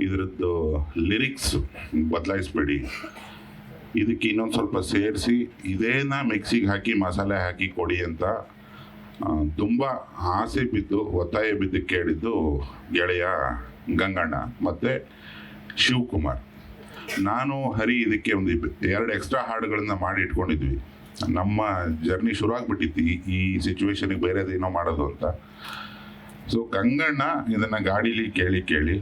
ಇದರದ್ದು ಲಿರಿಕ್ಸ್ ಬದಲಾಯಿಸ್ಬೇಡಿ. ಇದಕ್ಕೆ ಇನ್ನೊಂದು ಸ್ವಲ್ಪ ಸೇರಿಸಿ, ಇದೇನ ಮಿಕ್ಸಿಗೆ ಹಾಕಿ, ಮಸಾಲೆ ಹಾಕಿ ಕೊಡಿ ಅಂತ ತುಂಬ ಆಸೆ ಬಿದ್ದು, ಒತ್ತಾಯ ಬಿದ್ದು ಕೇಳಿದ್ದು ಗೆಳೆಯ ಗಂಗಣ್ಣ ಮತ್ತು ಶಿವಕುಮಾರ್. ನಾನು ಹರಿ ಇದಕ್ಕೆ ಒಂದು ಎರಡು ಎಕ್ಸ್ಟ್ರಾ ಹಾಡುಗಳನ್ನು ಮಾಡಿ ಇಟ್ಕೊಂಡಿದ್ವಿ. ನಮ್ಮ ಜರ್ನಿ ಶುರು ಆಗಿಬಿಟ್ಟಿತ್ತು ಈ ಸಿಚುವೇಶನ್ಗೆ ಬೇರೆದೇನೋ ಮಾಡೋದು ಅಂತ. ಸೊ ಗಂಗಣ್ಣ ಇದನ್ನು ಗಾಡೀಲಿ ಕೇಳಿ ಕೇಳಿ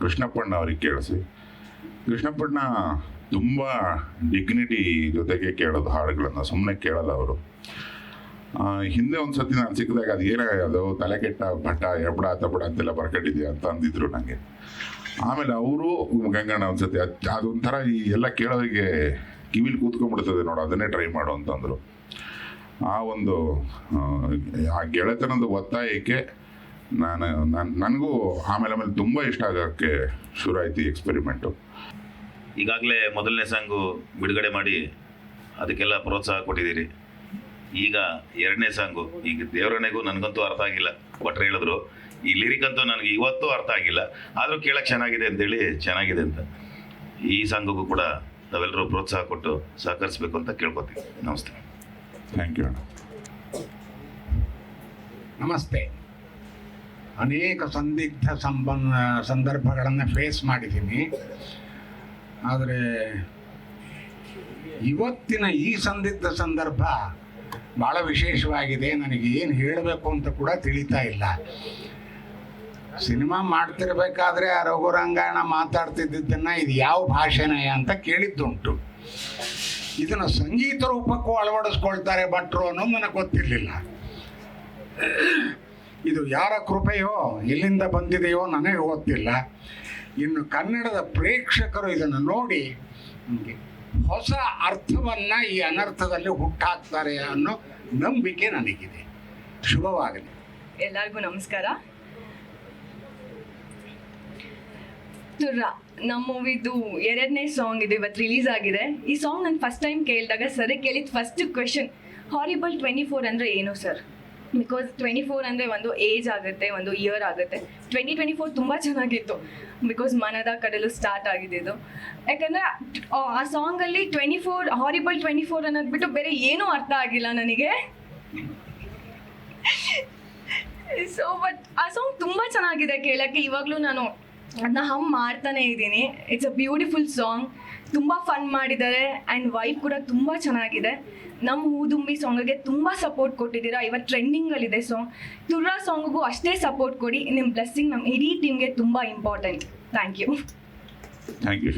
ಕೃಷ್ಣಪ್ಪಣ್ಣ ಅವ್ರಿಗೆ ಕೇಳಿಸಿ. ಕೃಷ್ಣಪ್ಪಣ್ಣ ತುಂಬ ಡಿಗ್ನಿಟಿ ಜೊತೆಗೆ ಕೇಳೋದು, ಹಾಡುಗಳನ್ನು ಸುಮ್ಮನೆ ಕೇಳಲ್ಲ ಅವರು. ಹಿಂದೆ ಒಂದು ಸತಿ ನಾನು ಸಿಕ್ಕಿದಾಗ ಅದು ಏನೇ ಅದು ತಲೆ ಕೆಟ್ಟ ಭಟ್ಟ ಎಬ್ಬಡ ತಬಡ ಅಂತೆಲ್ಲ ಬರ್ಕಟ್ಟಿದ್ಯಾ ಅಂತ ಅಂದಿದ್ರು ನನಗೆ ಆಮೇಲೆ ಅವರು ಗಂಗಣ್ಣ ಒಂದ್ಸತಿ ಅದ್- ಅದೊಂಥರ ಈ ಎಲ್ಲ ಕೇಳೋರಿಗೆ ಕಿವಿಲಿ ಕೂತ್ಕೊಂಡ್ಬಿಡ್ತದೆ ನೋಡು, ಅದನ್ನೇ ಟ್ರೈ ಮಾಡು ಅಂತಂದರು. ಆ ಒಂದು ಆ ಗೆಳೆತನದ ಒತ್ತಾಯಕ್ಕೆ ನಾನು ನಾನು ನನಗೂ ಆಮೇಲೆ ಆಮೇಲೆ ತುಂಬ ಇಷ್ಟ ಆಗೋಕ್ಕೆ ಶುರು ಆಯ್ತು ಈ ಎಕ್ಸ್ಪೆರಿಮೆಂಟು ಈಗಾಗಲೇ ಮೊದಲನೇ ಸಾಂಗು ಬಿಡುಗಡೆ ಮಾಡಿ ಅದಕ್ಕೆಲ್ಲ ಪ್ರೋತ್ಸಾಹ ಕೊಟ್ಟಿದ್ದೀರಿ. ಈಗ ಎರಡನೇ ಸಾಂಗು ಈಗ ದೇವರನೆಗೂ ನನಗಂತೂ ಅರ್ಥ ಆಗಿಲ್ಲ ಭಟ್ರು ಹೇಳಿದ್ರು. ಈ ಲಿರಿಕ್ ಅಂತೂ ನನಗೆ ಇವತ್ತೂ ಅರ್ಥ ಆಗಿಲ್ಲ ಆದರೂ ಕೇಳಕ್ಕೆ ಚೆನ್ನಾಗಿದೆ ಅಂತೇಳಿ ಚೆನ್ನಾಗಿದೆ ಅಂತ. ಈ ಸಾಂಗಿಗೂ ಕೂಡ ನಾವೆಲ್ಲರೂ ಪ್ರೋತ್ಸಾಹ ಕೊಟ್ಟು ಸಹಕರಿಸಬೇಕು ಅಂತ ಕೇಳ್ಕೊತೀವಿ. ನಮಸ್ತೆ. ಥ್ಯಾಂಕ್ ಯು ಅಣ್ಣ. ನಮಸ್ತೆ. ಅನೇಕ ಸಂದಿಗ್ಧ ಸಂಬಂಧ, ಸಂದರ್ಭಗಳನ್ನು ಫೇಸ್ ಮಾಡಿದ್ದೀನಿ. ಆದರೆ ಇವತ್ತಿನ ಈ ಸಂದಿಗ್ಧ ಸಂದರ್ಭ ಭಾಳ ವಿಶೇಷವಾಗಿದೆ. ನನಗೆ ಏನು ಹೇಳಬೇಕು ಅಂತ ಕೂಡ ತಿಳಿತಾ ಇಲ್ಲ. ಸಿನಿಮಾ ಮಾಡ್ತಿರ್ಬೇಕಾದ್ರೆ ಆ ರಘುರಂಗಾಯಣ ಮಾತಾಡ್ತಿದ್ದನ್ನು ಇದು ಯಾವ ಭಾಷೆನೇ ಅಂತ ಕೇಳಿದ್ದುಂಟು. ಇದನ್ನು ಸಂಗೀತ ರೂಪಕ್ಕೂ ಅಳವಡಿಸ್ಕೊಳ್ತಾರೆ ಭಟ್ರು ಅನ್ನೋದು ನನಗೆ ಗೊತ್ತಿರಲಿಲ್ಲ. ಇದು ಯಾರ ಕೃಪೆಯೋ, ಎಲ್ಲಿಂದ ಬಂದಿದೆಯೋ ನನಗೆ ಗೊತ್ತಿಲ್ಲ. ಇನ್ನು ಕನ್ನಡದ ಪ್ರೇಕ್ಷಕರು ಇದನ್ನು ನೋಡಿ ನಮಗೆ ಹೊಸ ಅರ್ಥವನ್ನು ಈ ಅನರ್ಥದಲ್ಲಿ ಹುಟ್ಟಾಕ್ತಾರೆ ಅನ್ನೋ ನಂಬಿಕೆ ನನಗಿದೆ. ಶುಭವಾಗಲಿ. ಎಲ್ಲರಿಗೂ ನಮಸ್ಕಾರ. ನಮ್ಮ ಮೂವಿದು ಎರಡನೇ ಸಾಂಗ್ ಇದು ಇವತ್ತು ರಿಲೀಸ್ ಆಗಿದೆ. ಈ ಸಾಂಗ್ ನಾನು ಫಸ್ಟ್ ಟೈಮ್ ಕೇಳಿದಾಗ ಸರಿ ಕೇಳಿದ first question horrible twenty four ಅಂದರೆ ಏನು ಸರ್ ಬಿಕಾಸ್ ಟ್ವೆಂಟಿ ಫೋರ್ ಅಂದರೆ ಒಂದು ಏಜ್ ಆಗುತ್ತೆ, ಒಂದು ಇಯರ್ ಆಗುತ್ತೆ. ಟ್ವೆಂಟಿ ಟ್ವೆಂಟಿ ಫೋರ್ ತುಂಬ ಚೆನ್ನಾಗಿತ್ತು. ಬಿಕಾಸ್ ಮನದ ಕಡಲು ಸ್ಟಾರ್ಟ್ ಆಗಿದ್ದು ಯಾಕಂದರೆ, ಆ ಸಾಂಗಲ್ಲಿ twenty four horrible twenty four ಅನ್ನೋದು ಬಿಟ್ಟು ಬೇರೆ ಏನೂ ಅರ್ಥ ಆಗಿಲ್ಲ ನನಗೆ. ಸೊ ಬಟ್ ಆ ಸಾಂಗ್ ತುಂಬ ಚೆನ್ನಾಗಿದೆ ಕೇಳೋಕ್ಕೆ. ಇವಾಗಲೂ ನಾನು ಅದನ್ನ ಹಮ್ ಮಾಡ್ತಾನೆ ಇದ್ದೀನಿ. ಇಟ್ಸ್ ಅ ಬ್ಯೂಟಿಫುಲ್ ಸಾಂಗ್ ತುಂಬ ಫನ್ ಮಾಡಿದ್ದಾರೆ ಆ್ಯಂಡ್ ವೈಬ್ ಕೂಡ ತುಂಬ ಚೆನ್ನಾಗಿದೆ. ನಮ್ಮ ಹೂದುಂಬಿ ಸಾಂಗಿಗೆ ತುಂಬ ಸಪೋರ್ಟ್ ಕೊಟ್ಟಿದ್ದೀರಾ? ಇವತ್ತು ಟ್ರೆಂಡಿಂಗಲ್ಲಿದೆ ಸಾಂಗ್ ತುರ್ರಾ ಸಾಂಗ್ಗೂ ಅಷ್ಟೇ ಸಪೋರ್ಟ್ ಕೊಡಿ. ನಿಮ್ಮ ಬ್ಲೆಸ್ಸಿಂಗ್ ನಮ್ಮ ಇಡೀ ಟೀಮ್ಗೆ ತುಂಬ important thank you thank you